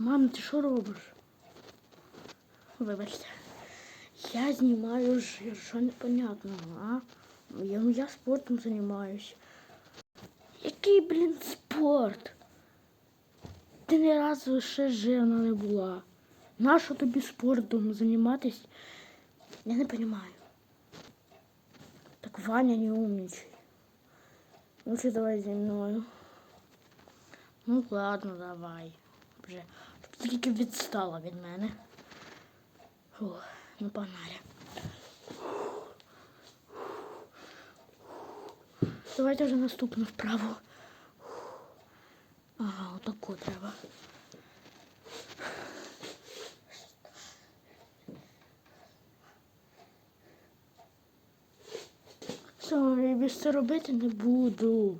Мам, ти що робиш? Вибачте. Я знімаю жир, що непонятно, а? Я, ну, я спортом займаюсь. Який, блін, спорт? Ти ні разу ще жирна не була. Нащо тобі спортом займатись? Я не розумію. Так Ваня не умничай. Лучше давай зі мною. Ну ладно, давай. Вже щоб ти Тільки відстала від мене. Фух, ну погнали. Давайте вже наступну вправу. Ага, отаку треба. Все, я більше це робити не буду.